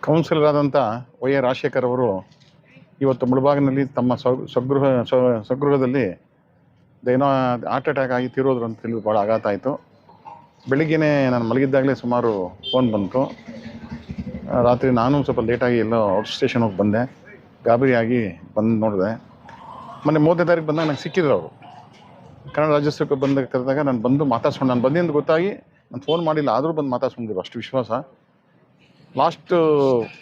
Counsellor ಆದಂಥ Y A Rajashekhar ಅವರು ಇವತ್ತು ಮುಳಬಾಗಿನಲ್ಲಿ ತಮ್ಮ ಸ್ವ- ಸ್ವಗೃಹ, ಸ್ವ- ಸ್ವಗೃಹದಲ್ಲಿ ಏನೋ ಹಾರ್ಟ್ ಅಟ್ಯಾಕ್ ಆಗಿ ತೀರೋದ್ರು ಅಂತ ತಿಳಿದು ಭಾಳ ಆಘಾತ ಆಯಿತು. ಬೆಳಿಗ್ಗೆನೇ ನಾನು ಮಲಗಿದ್ದಾಗಲೇ ಸುಮಾರು ಫೋನ್ ಬಂತು. ರಾತ್ರಿ ನಾನು ಸ್ವಲ್ಪ ಲೇಟಾಗಿ ಎಲ್ಲೋ ಔಟ್ ಸ್ಟೇಷನ್ ಹೋಗಿ ಬಂದೆ. ಗಾಬರಿಯಾಗಿ ಬಂದು ನೋಡಿದೆ. ಮೊನ್ನೆ ಮೂವತ್ತನೇ ತಾರೀಕು ಬಂದಾಗ ನಂಗೆ ಸಿಕ್ಕಿದ್ರು ಅವರು. ಕನ್ನಡ ರಾಜ್ಯೋತ್ಸವಕ್ಕೆ ಬಂದಾಗ ಕರೆದಾಗ ನಾನು ಬಂದು ಮಾತಾಡ್ಸ್ಕೊಂಡು ನಾನು ಬಂದಿಂದ ಗೊತ್ತಾಗಿ ನಾನು ಫೋನ್ ಮಾಡಿಲ್ಲ, ಆದರೂ ಬಂದು ಮಾತಾಡ್ಸ್ಕೊಂಡಿದ್ರು ಅಷ್ಟು ವಿಶ್ವಾಸ. ಲಾಸ್ಟ್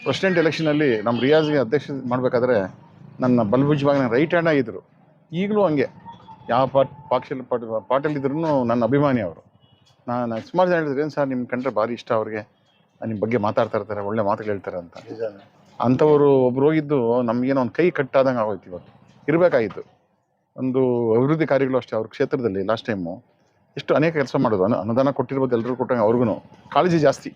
ಪ್ರೆಸಿಡೆಂಟ್ ಎಲೆಕ್ಷನಲ್ಲಿ ನಮ್ಮ ರಿಯಾಜ್ಗೆ ಅಧ್ಯಕ್ಷ ಮಾಡಬೇಕಾದ್ರೆ ನನ್ನ ಬಲಭುಜವಾಗಿ ನನ್ನ ರೈಟ್ ಹ್ಯಾಂಡ್ ಆಗಿದ್ದರು ಈಗಲೂ ಹಂಗೆ. ಯಾವ ಪಾಟ್ ಪಾಕ್ಷ ಪಾಟ್ ಪಾರ್ಟಲ್ಲಿದ್ರೂ ನನ್ನ ಅಭಿಮಾನಿ ಅವರು. ನಾನು ಸುಮಾರು ಜನ ಹೇಳಿದ್ರು ಏನು ಸರ್ ನಿಮ್ಮ ಕಂಡ್ರೆ ಭಾರಿ ಇಷ್ಟ ಅವ್ರಿಗೆ? ನಿಮ್ಮ ಬಗ್ಗೆ ಮಾತಾಡ್ತಾ ಇರ್ತಾರೆ ಒಳ್ಳೆ ಮಾತುಗಳು ಹೇಳ್ತಾರೆ ಅಂತ. ಅಂಥವರು ಒಬ್ರು ಹೋಗಿದ್ದು ನಮಗೇನೋ ಒಂದು ಕೈ ಕಟ್ಟಾದಂಗೆ ಆಗೋಯ್ತು ಇವತ್ತು ಇರಬೇಕಾಗಿತ್ತು. ಒಂದು ಅಭಿವೃದ್ಧಿ ಕಾರ್ಯಗಳು ಅಷ್ಟೇ ಅವ್ರ ಕ್ಷೇತ್ರದಲ್ಲಿ ಲಾಸ್ಟ್ ಟೈಮು ಎಷ್ಟು ಅನೇಕ ಕೆಲಸ ಮಾಡೋದು ಅನು ಅನುದಾನ ಕೊಟ್ಟಿರ್ಬೋದು ಎಲ್ಲರೂ ಕೊಟ್ಟಂಗೆ ಅವ್ರಿಗೂ ಕಾಳಜಿ ಜಾಸ್ತಿ.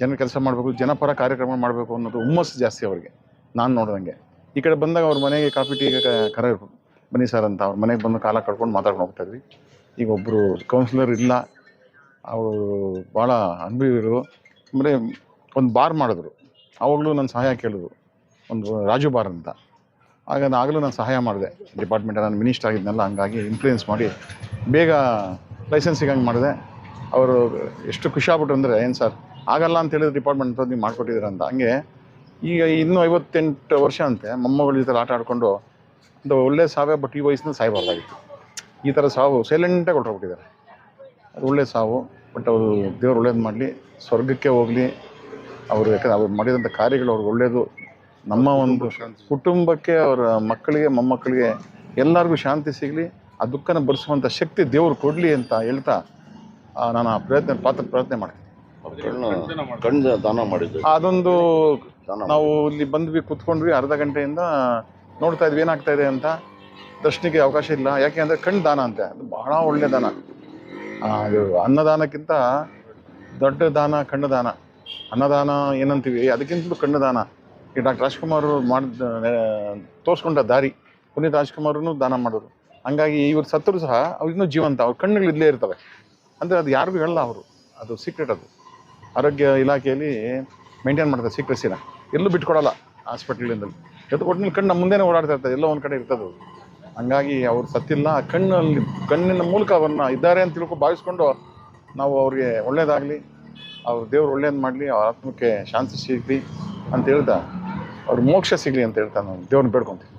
ಜನ ಕೆಲಸ ಮಾಡಬೇಕು, ಜನಪರ ಕಾರ್ಯಕ್ರಮ ಮಾಡಬೇಕು ಅನ್ನೋದು ಹುಮ್ಮಸ್ಸು ಜಾಸ್ತಿ ಅವ್ರಿಗೆ. ನಾನು ನೋಡ್ದಂಗೆ. ಈ ಕಡೆ ಬಂದಾಗ ಅವ್ರ ಮನೆಗೆ ಕಾಫಿ, ಟೀ ಕರೆ ಬನ್ನಿ ಸರ್ ಅಂತ ಅವ್ರ ಮನೆಗೆ ಬಂದು ಕಾಲ ಕಳ್ಕೊಂಡು ಮಾತಾಡ್ಕೊಂಡು ಹೋಗ್ತಾ ಇದ್ವಿ. ಈಗ ಒಬ್ಬರು ಕೌನ್ಸಿಲರ್ ಇಲ್ಲ. ಅವರು ಭಾಳ ಅನುಭವಿರು ಅಂದರೆ ಒಂದು ಬಾರ್ ಮಾಡಿದ್ರು. ಆವಾಗಲೂ ನನ್ನ ಸಹಾಯ ಕೇಳಿದ್ರು. ಒಂದು ರಾಜು ಬಾರ್ ಅಂತ. ಆಗ ನಾನು ಆಗಲೂ ನಾನು ಸಹಾಯ ಮಾಡಿದೆ. ಡಿಪಾರ್ಟ್ಮೆಂಟ್ ನಾನು ಮಿನಿಸ್ಟರ್ ಆಗಿದ್ನಲ್ಲ, ಹಂಗಾಗಿ ಇನ್ಫ್ಲೂಯೆನ್ಸ್ ಮಾಡಿ ಬೇಗ ಲೈಸೆನ್ಸಿಗೆ ಹಂಗೆ ಮಾಡಿದೆ. ಅವರು ಎಷ್ಟು ಖುಷಿ ಆಗ್ಬಿಟ್ರು ಅಂದರೆ, ಏನು ಸರ್? ಆಗಲ್ಲ ಅಂತ ಹೇಳಿದ್ರೆ ಡಿಪಾರ್ಟ್ಮೆಂಟ್ ನೀವು ಮಾಡಿಕೊಟ್ಟಿದ್ದೀರ ಅಂತ. ಹಂಗೆ ಈಗ ಇನ್ನೂ ಐವತ್ತೆಂಟು ವರ್ಷ ಅಂತೆ ಮೊಮ್ಮಗಳ ಜೊತೆ ಆಟ ಆಡಿಕೊಂಡು ಒಂದು ಒಳ್ಳೆ ಸಾವೇ ಬಟ್ ಈ ವಯಸ್ಸಿನ ಸಾಯಬಾರ್ದಾಗಿತ್ತು. ಈ ಥರ ಸಾವು ಸೈಲೆಂಟಾಗಿ ಹೊರಟೋಗ್ಬಿಟ್ಟಿದ್ದಾರೆ ಅದು ಒಳ್ಳೆ ಸಾವು ಬಟ್ ಅವರು ದೇವ್ರು ಒಳ್ಳೇದು ಮಾಡಲಿ ಸ್ವರ್ಗಕ್ಕೆ ಹೋಗಲಿ. ಅವರು ಯಾಕಂದ್ರೆ ಅವ್ರು ಮಾಡಿದಂಥ ಕಾರ್ಯಗಳು ಅವ್ರಿಗೆ ಒಳ್ಳೆಯದು ನಮ್ಮ ಒಂದು ಕುಟುಂಬಕ್ಕೆ ಅವರ ಮಕ್ಕಳಿಗೆ ಮೊಮ್ಮಕ್ಕಳಿಗೆ ಎಲ್ಲರಿಗೂ ಶಾಂತಿ ಸಿಗಲಿ ಆ ದುಃಖನ ಭರಿಸುವಂಥ ಶಕ್ತಿ ದೇವರು ಕೊಡಲಿ ಅಂತ ಹೇಳ್ತಾ ನಾನು ಆ ಪ್ರಯತ್ನ ಪಾತ್ರ ಪ್ರಯತ್ನ ಮಾಡ್ತೀನಿ. ಕಣ್ಣು ಕಣ್ಣು ದಾನ ಮಾಡಿದ್ದು ಅದೊಂದು ದಾನ ನಾವು ಇಲ್ಲಿ ಬಂದ್ವಿ ಕುತ್ಕೊಂಡ್ವಿ ಅರ್ಧ ಗಂಟೆಯಿಂದ ನೋಡ್ತಾ ಇದ್ವಿ ಏನಾಗ್ತಾ ಇದೆ ಅಂತ. ದರ್ಶನಕ್ಕೆ ಅವಕಾಶ ಇಲ್ಲ. ಯಾಕೆ ಅಂದರೆ ಕಣ್ಣು ದಾನ ಅಂತೆ. ಅದು ಬಹಳ ಒಳ್ಳೆ ದಾನ. ಅದು ಅನ್ನದಾನಕ್ಕಿಂತ ದೊಡ್ಡ ದಾನ ಕಣ್ಣು ದಾನ. ಅನ್ನದಾನ ಏನಂತೀವಿ? ಅದಕ್ಕಿಂತಲೂ ಕಣ್ಣು ದಾನ. ಈ ಡಾಕ್ಟರ್ ರಾಜ್ಕುಮಾರ್ ಮಾಡಿದ ತೋರಿಸ್ಕೊಂಡ ದಾರಿ ಪುನೀತ್ ರಾಜ್ಕುಮಾರನು ದಾನ ಮಾಡೋರು ಹಂಗಾಗಿ ಇವ್ರು ಸತ್ತರು ಸಹ ಅವ್ರು ಇನ್ನೂ ಜೀವಂತ. ಅವ್ರ ಕಣ್ಣುಗಳು ಇಲ್ಲೇ ಇರ್ತವೆ. ಅಂದರೆ ಅದು ಯಾರಿಗೂ ಹೇಳಲ್ಲ ಅವರು. ಅದು ಸೀಕ್ರೆಟ್ ಅದು. ಆರೋಗ್ಯ ಇಲಾಖೆಯಲ್ಲಿ ಮೇಂಟೈನ್ ಮಾಡ್ತಾರೆ ಸೀಕ್ರೆಸಿನ ಎಲ್ಲೂ ಬಿಟ್ಕೊಡಲ್ಲ ಹಾಸ್ಪಿಟ್ಲಿಂದಲ್ಲಿ ಎದ್ದು ಒಟ್ಟಿನಲ್ಲಿ ಕಣ್ಣು ನಮ್ಮ ಮುಂದೆನೇ ಓಡಾಡ್ತಾ ಇರ್ತದೆ, ಎಲ್ಲೋ ಒಂದು ಕಡೆ ಇರ್ತದೆ. ಹಂಗಾಗಿ ಅವ್ರು ಸತ್ತಿಲ್ಲ, ಕಣ್ಣಲ್ಲಿ, ಕಣ್ಣಿನ ಮೂಲಕ ಅವ್ರನ್ನ ಇದ್ದಾರೆ ಅಂತ ತಿಳ್ಕೊ ಭಾವಿಸ್ಕೊಂಡು ನಾವು ಅವ್ರಿಗೆ ಒಳ್ಳೇದಾಗಲಿ, ಅವ್ರ ದೇವ್ರು ಒಳ್ಳೇದು ಮಾಡಲಿ, ಅವ್ರ ಆತ್ಮಕ್ಕೆ ಶಾಂತಿ ಸಿಗಲಿ ಅಂತ ಹೇಳ್ತಾ ಅವ್ರ ಮೋಕ್ಷ ಸಿಗಲಿ ಅಂತ ಹೇಳ್ತಾ ನಾವು ದೇವ್ರನ್ನ ಬೇಡ್ಕೊತೀವಿ